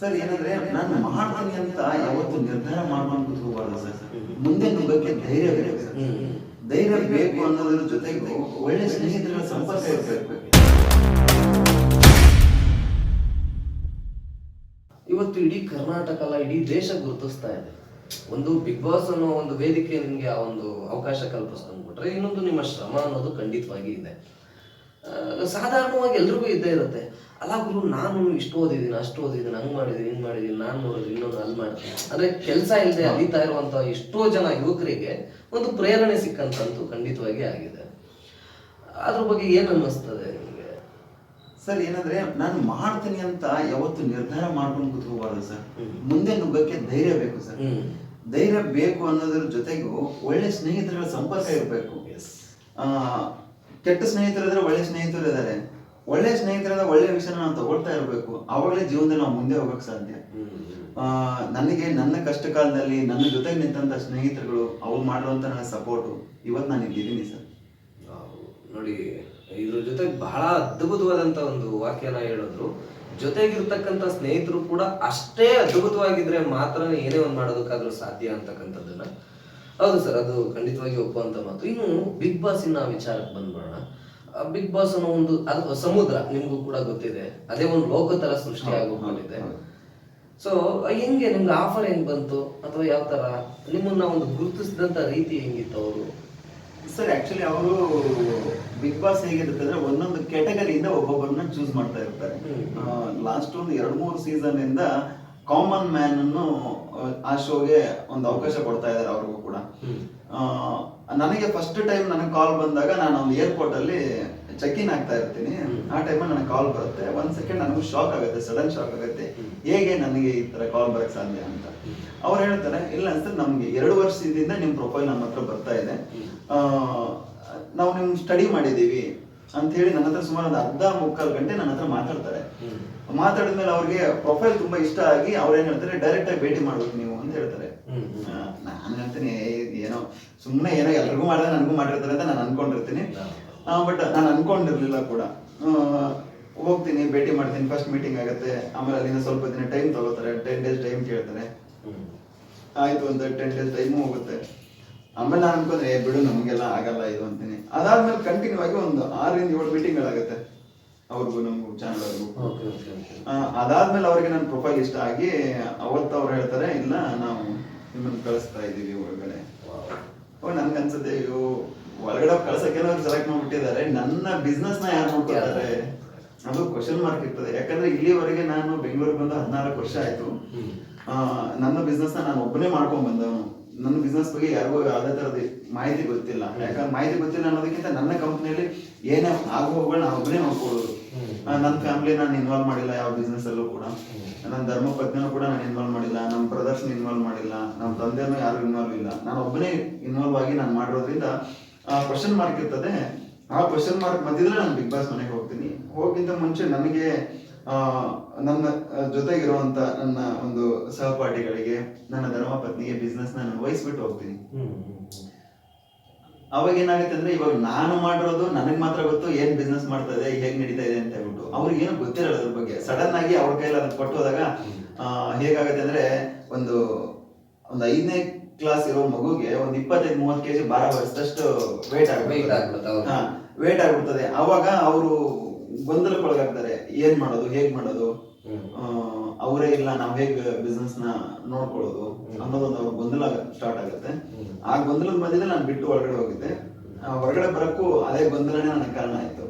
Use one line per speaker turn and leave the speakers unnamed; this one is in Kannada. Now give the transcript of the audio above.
ಸರ್ ಏನಂದ್ರೆ ನಾನು ಮಾಡ್ತೀನಿ ಅಂತ ಯಾವತ್ತು ನಿರ್ಧಾರ ಮಾಡ್ಕೊಂಡು ಕೂತ್ಕೋಬಾರ್ದು ಸರ್. ಮುಂದೆ ನುಗ್ಗಕ್ಕೆ ಧೈರ್ಯ ಬೇಕು ಸರ್. ಧೈರ್ಯ ಬೇಕು ಅನ್ನೋದ್ರ ಜೊತೆಗೆ ಒಳ್ಳೆ ಸ್ನೇಹಿತರ ಸಂಪರ್ಕ ಇರಬೇಕು.
ಇವತ್ತು ಇಡೀ ಕರ್ನಾಟಕ ಅಲ್ಲ ಇಡೀ ದೇಶ ಗುರುತಿಸ್ತಾ ಇದೆ. ಒಂದು ಬಿಗ್ ಬಾಸ್ ಅನ್ನೋ ಒಂದು ವೇದಿಕೆ ನಿಮ್ಗೆ ಆ ಒಂದು ಅವಕಾಶ ಕಲ್ಪಿಸ್ಕೊಂಡ್ಬಿಟ್ರೆ ಇನ್ನೊಂದು ನಿಮ್ಮ ಶ್ರಮ ಅನ್ನೋದು ಖಂಡಿತವಾಗಿ ಇದೆ. ಸಾಧಾರಣವಾಗಿ ಎಲ್ರಿಗೂ ಇದ್ದೇ ಇರುತ್ತೆ. ಅಲ್ಲ ಗುರು ನಾನು ಇಷ್ಟು ಓದಿದ್ದೀನಿ ಅಷ್ಟು ಓದಿದ್ದೀನಿ ಹಂಗೆ ಮಾಡಿದ್ದೀನಿ ಹಿಂಗೆ ಮಾಡಿದ್ದೀನಿ ನಾನು ನೋಡಿದ್ರೆ ಇನ್ನೊಂದು ಅಲ್ಲಿ ಮಾಡ್ತೀನಿ. ಅಂದರೆ ಕೆಲಸ ಇಲ್ಲದೆ ಅಲಿತಾ ಇರುವಂಥ ಎಷ್ಟೋ ಜನ ಯುವಕರಿಗೆ ಒಂದು ಪ್ರೇರಣೆ ಸಿಕ್ಕಂತಂತೂ ಖಂಡಿತವಾಗಿ ಆಗಿದೆ. ಅದ್ರ ಬಗ್ಗೆ ಏನು ಅನ್ನಿಸ್ತದೆ ನಿಮಗೆ?
ಸರ್ ಏನಂದ್ರೆ ನಾನು ಮಾಡ್ತೀನಿ ಅಂತ ಯಾವತ್ತು ನಿರ್ಧಾರ ಮಾಡ್ಕೊಂಡು ಕೂತ್ಕೋಬಾರ್ದು ಸರ್. ಮುಂದೆ ನುಗ್ಗಕ್ಕೆ ಧೈರ್ಯ ಬೇಕು ಸರ್. ಧೈರ್ಯ ಬೇಕು ಅನ್ನೋದ್ರ ಜೊತೆಗೂ ಒಳ್ಳೆ ಸ್ನೇಹಿತರ ಸಂಪರ್ಕ ಇರಬೇಕು. ಆ ಕೆಟ್ಟ ಸ್ನೇಹಿತರಿದ್ರೆ ಒಳ್ಳೆ ಸ್ನೇಹಿತರು ಇದ್ದಾರೆ. ಒಳ್ಳೆ ಸ್ನೇಹಿತರಾದ ಒಳ್ಳೆ ವಿಷಯನ ನಾವು ತಗೊಳ್ತಾ ಇರಬೇಕು. ಅವಾಗಲೇ ಜೀವನದಲ್ಲಿ ನಾವು ಮುಂದೆ ಹೋಗಕ್ ಸಾಧ್ಯ. ನನಗೆ ನನ್ನ ಕಷ್ಟ ಕಾಲದಲ್ಲಿ ನನ್ನ ಜೊತೆಗೆ ನಿಂತಂತ ಸ್ನೇಹಿತರುಗಳು ಅವ್ರು ಮಾಡಿರುವಂತ ನನ್ನ ಸಪೋರ್ಟು ಇವತ್ತು ನಾನು ಇಲ್ಲಿದ್ದೀನಿ, ಸರ್.
ನೋಡಿ, ಇದ್ರ ಜೊತೆ ಬಹಳ ಅದ್ಭುತವಾದಂತ ಒಂದು ವಾಕ್ಯನ ಹೇಳಿದ್ರು. ಜೊತೆಗಿರ್ತಕ್ಕಂಥ ಸ್ನೇಹಿತರು ಕೂಡ ಅಷ್ಟೇ ಅದ್ಭುತವಾಗಿದ್ರೆ ಮಾತ್ರ ಏನೇ ಒಂದು ಮಾಡೋದಕ್ಕಾದ್ರೂ ಸಾಧ್ಯ ಅಂತಕ್ಕಂಥದ್ದನ್ನ ಹೌದು ಸರ್ ಅದು ಖಂಡಿತವಾಗಿ ಒಪ್ಪುವಂತ ಮಾತು. ಇನ್ನು ಬಿಗ್ ಬಾಸಿನ ವಿಚಾರಕ್ಕೆ ಬಂದ್ಬಿಡೋಣ. ಬಿಗ್ ಬಾಸ್ ಅನ್ನೋ ಒಂದು ಅದು ಸಮುದ್ರ ನಿಮ್ಗೂ ಕೂಡ ಗೊತ್ತಿದೆ. ಅದೇ ಒಂದು ಲೋಕ ತರ ಸೃಷ್ಟಿ ಆಗೋಗ್ಬಿಟ್ಟಿದೆ. ಸೊ ಹೆಂಗೆ ನಿಮ್ಗೆ ಆಫರ್ ಹೆಂಗ್ ಬಂತು? ಅಥವಾ ಯಾವ ತರ? ನಿಮ್ಮನ್ನ ಒಂದು ಗುರುತಿಸಿದಂತ ರೀತಿ ಹೆಂಗಿತ್ತು ಅವರು?
ಸರ್ ಆಕ್ಚುಲಿ ಅವರು ಬಿಗ್ ಬಾಸ್ ಹೇಗಿರುತ್ತೆ ಅಂದ್ರೆ ಒಂದೊಂದು ಕೆಟಗರಿಯಿಂದ ಒಬ್ಬೊಬ್ಬರನ್ನ ಚೂಸ್ ಮಾಡ್ತಾ ಇರ್ತಾರೆ. ಲಾಸ್ಟ್ ಒಂದು ಎರಡ್ ಮೂರು ಸೀಸನ್ ಇಂದ ಕಾಮನ್ ಮ್ಯಾನ್ ಅನ್ನು ಆ, ಶೋಗೆ ಒಂದು ಅವಕಾಶ ಕೊಡ್ತಾ ಇದ್ದಾರೆ ಅವ್ರಿಗೂ ನನಗೆ ಫಸ್ಟ್ ಟೈಮ್ ನನಗೆ ಕಾಲ್ ಬಂದಾಗ ನಾನು ಒಂದು ಏರ್ಪೋರ್ಟ್ ಅಲ್ಲಿ ಚೆಕ್ ಇನ್ ಆಗ್ತಾ ಇರ್ತೀನಿ. ಆ ಟೈಮಲ್ಲಿ ನನಗೆ ಕಾಲ್ ಬರುತ್ತೆ. ಒಂದ್ ಸೆಕೆಂಡ್ ನನಗೂ ಶಾಕ್ ಆಗುತ್ತೆ ಸಡನ್ ಶಾಕ್ ಆಗುತ್ತೆ. ಹೇಗೆ ನನಗೆ ಈ ತರ ಕಾಲ್ ಬರಕ್ ಸಾಧ್ಯ ಅಂತ. ಅವ್ರು ಹೇಳ್ತಾರೆ ಇಲ್ಲ ಸರ್ ನಮ್ಗೆ ಎರಡು ವರ್ಷದಿಂದ ನಿಮ್ ಪ್ರೊಫೈಲ್ ನಮ್ಮ ಹತ್ರ ಬರ್ತಾ ಇದೆ. ನಾವು ನಿಮ್ ಸ್ಟಡಿ ಮಾಡಿದೀವಿ ಅಂತ ಹೇಳಿ ನನ್ನ ಹತ್ರ ಸುಮಾರು ಒಂದು ಅರ್ಧ ಮುಕ್ಕಾಲು ಗಂಟೆ ನನ್ನ ಹತ್ರ ಮಾತಾಡ್ತಾರೆ. ಮಾತಾಡಿದ್ಮೇಲೆ ಅವ್ರಿಗೆ ಪ್ರೊಫೈಲ್ ತುಂಬಾ ಇಷ್ಟ ಆಗಿ ಅವ್ರು ಏನ್ ಹೇಳ್ತಾರೆ ಡೈರೆಕ್ಟ್ ಆಗಿ ಭೇಟಿ ಮಾಡ್ಬೇಕು ನೀವು ಅಂತ ಹೇಳ್ತಾರೆ. ನಾನು ಹೇಳ್ತೀನಿ ಏನೋ ಸುಮ್ಮನೆ ಏನೋ ಎಲ್ರಿಗೂ ಮಾಡಿದ್ರೆ ನನಗೂ ಮಾಡಿರ್ತಾರೆ ಅಂತ ನಾನು ಅನ್ಕೊಂಡಿರ್ತೀನಿ. ಬಟ್ ನಾನು ಅನ್ಕೊಂಡಿರ್ಲಿಲ್ಲ ಕೂಡ. ಹೋಗ್ತೀನಿ ಭೇಟಿ ಮಾಡ್ತೀನಿ ಫಸ್ಟ್ ಮೀಟಿಂಗ್ ಆಗುತ್ತೆ. ಆಮೇಲೆ ಅಲ್ಲಿಂದ ಸ್ವಲ್ಪ ದಿನ ಟೈಮ್ ತಗೋತಾರೆ ಟೆನ್ ಡೇಸ್ ಟೈಮ್ ಕೇಳ್ತಾರೆ. ಆಯ್ತು ಅಂತ ಟೆನ್ ಡೇಸ್ ಟೈಮು ಹೋಗುತ್ತೆ. ಆಮೇಲೆ ನಾನು ಅನ್ಕೊಂಡ್ರೆ ಬಿಡು ನಮಗೆಲ್ಲ ಆಗಲ್ಲ ಇದು ಅಂತೀನಿ. ಅದಾದ್ಮೇಲೆ ಕಂಟಿನ್ಯೂ ಆಗಿ ಒಂದು ಆರರಿಂದ ಏಳು ಮೀಟಿಂಗ್ಗಳಾಗುತ್ತೆ ಅವ್ರಿಗೂ ನಮಗೂ ಚಾನಲ್ ಅವ್ರಿಗೂ.
ಓಕೆ ಓಕೆ ಓಕೆ
ಆ, ಅದಾದ್ಮೇಲೆ ಅವ್ರಿಗೆ ನನ್ನ ಪ್ರೊಫೈಲ್ ಇಷ್ಟ ಆಗಿ ಅವತ್ತು ಅವ್ರು ಹೇಳ್ತಾರೆ ಇಲ್ಲ ನಾವು ನಿಮ್ಮನ್ನು ಕಳಿಸ್ತಾ ಇದೀವಿ ಒಳಗಡೆ. ಅವಾಗ ನನ್ಗೆ ಅನ್ಸುತ್ತೆ ಅಯ್ಯೋ ಒಳಗಡೆ ಕಳ್ಸಕ್ಕೆ ಸೆಲೆಕ್ಟ್ ಮಾಡ್ಬಿಟ್ಟಿದ್ದಾರೆ. ನನ್ನ ಬಿಸ್ನೆಸ್ನ ಯಾರು ನೋಡ್ಕೊತಾರೆ ಅದು ಕ್ವಶನ್ ಮಾರ್ಕ್ ಇರ್ತದೆ. ಯಾಕಂದ್ರೆ ಇಲ್ಲಿವರೆಗೆ ನಾನು ಬೆಂಗಳೂರಿಗೆ ಬಂದು ಹದಿನಾಲ್ಕು ವರ್ಷ ಆಯ್ತು. ನನ್ನ ಬಿಸ್ನೆಸ್ ನಾನು ಒಬ್ಬನೇ ಮಾಡ್ಕೊಂಡ್ ಬಂದವನು. ನನ್ನ ಬಿಸ್ನೆಸ್ ಬಗ್ಗೆ ಯಾರಿಗೂ ಯಾವುದೇ ತರದ ಮಾಹಿತಿ ಗೊತ್ತಿಲ್ಲ. ಯಾಕಂದ್ರೆ ಮಾಹಿತಿ ಗೊತ್ತಿಲ್ಲ ಅನ್ನೋದಕ್ಕಿಂತ ನನ್ನ ಕಂಪ್ನಿಯಲ್ಲಿ ಏನೇ ಆಗು ಹೋಗೋಣ ನಾನು ಒಬ್ಬನೇ ನೋಡ್ಕೊಳ್ಳೋದು ನನ್ನ ಫ್ಯಾಮಿಲಿ ನಾನು ಇನ್ವಾಲ್ವ್ ಮಾಡಿಲ್ಲ ಯಾವ ಬಿಸ್ನೆಸ್ ಅಲ್ಲೂ ಕೂಡ. ನನ್ನ ಧರ್ಮ ಪತ್ನಿನೂ ಕೂಡ ನಾನು ಇನ್ವಾಲ್ವ್ ಮಾಡಿಲ್ಲ. ನಮ್ಮ ಬ್ರದರ್ಸ್ ಇನ್ವಾಲ್ವ್ ಮಾಡಿಲ್ಲ. ನಮ್ಮ ತಂದೆನೂ ಯಾರು ಇನ್ವಾಲ್ವ್ ಇಲ್ಲ. ನಾನು ಒಬ್ಬನೇ ಇನ್ವಾಲ್ವ್ ಆಗಿ ನಾನು ಮಾಡಿರೋದ್ರಿಂದ ಕ್ವಶನ್ ಮಾರ್ಕ್ ಇರ್ತದೆ. ಆ ಕ್ವಶನ್ ಮಾರ್ಕ್ ಬಂದಿದ್ರೆ ನಾನು ಬಿಗ್ ಬಾಸ್ ಮನೆಗೆ ಹೋಗ್ತೀನಿ. ಹೋಗಿಂತ ಮುಂಚೆ ನನಗೆ ನನ್ನ ಜೊತೆಗಿರುವಂತ ನನ್ನ ಒಂದು ಸಹಪಾಠಿಗಳಿಗೆ ನನ್ನ ಧರ್ಮ ಪತ್ನಿಗೆ ಬಿಸ್ನೆಸ್ ನಾನು ವಹಿಸ್ಬಿಟ್ಟು ಹೋಗ್ತೀನಿ. ಅವಾಗ ಏನಾಗುತ್ತೆ ಅಂದ್ರೆ ಇವಾಗ ನಾನು ಮಾಡಿರೋದು ನನಗ್ ಮಾತ್ರ ಗೊತ್ತು ಏನ್ ಬಿಸ್ನೆಸ್ ಮಾಡ್ತಾ ಇದೆ ಹೇಗ್ ನಡೀತಾ ಇದೆ ಅಂತ ಹೇಳ್ಬಿಟ್ಟು. ಅವ್ರಿಗೆ ಏನು ಗೊತ್ತಿರಲ್ಲ ಅದ್ರ ಬಗ್ಗೆ. ಸಡನ್ ಆಗಿ ಅವ್ರ ಕೈಯಲ್ಲಿ ಅದನ್ನ ಕೊಟ್ಟು ಹೋದಾಗ ಆ, ಹೇಗಾಗುತ್ತೆ ಅಂದ್ರೆ ಒಂದು ಒಂದು ಐದನೇ ಕ್ಲಾಸ್ ಇರೋ ಮಗುಗೆ ಒಂದ್ ಇಪ್ಪತ್ತೈದು ಮೂವತ್ತು ಕೆಜಿ ಬಾರ ವರ್ಷದಷ್ಟು ವೇಟ್
ಆಗ್ಬಿಡುತ್ತೆ.
ವೇಟ್ ಆಗ್ಬಿಡ್ತದೆ. ಅವಾಗ ಅವರು ಗೊಂದಲಕ್ಕೊಳಗಾಗ್ತಾರೆ. ಏನ್ ಮಾಡೋದು? ಹೇಗ್ ಮಾಡೋದು? ಅವರೇ ಇಲ್ಲ ನಾವ್ ಹೇಗ್ ಬಿಸ್ನೆಸ್ನ ನೋಡ್ಕೊಳ್ಳೋದು ಅನ್ನೋದೊಂದು ಅವ್ರ ಗೊಂದಲ ಸ್ಟಾರ್ಟ್ ಆಗುತ್ತೆ. ಆ ಗೊಂದಲದ ಮಧ್ಯದಲ್ಲಿ ನಾನು ಬಿಟ್ಟು ಹೊರಗಡೆ ಹೋಗಿದ್ದೆ. ಹೊರಗಡೆ ಬರಕ್ಕೂ ಅದೇ ಗೊಂದಲನೇ ನನಗೆ ಕಾರಣ ಆಯ್ತು.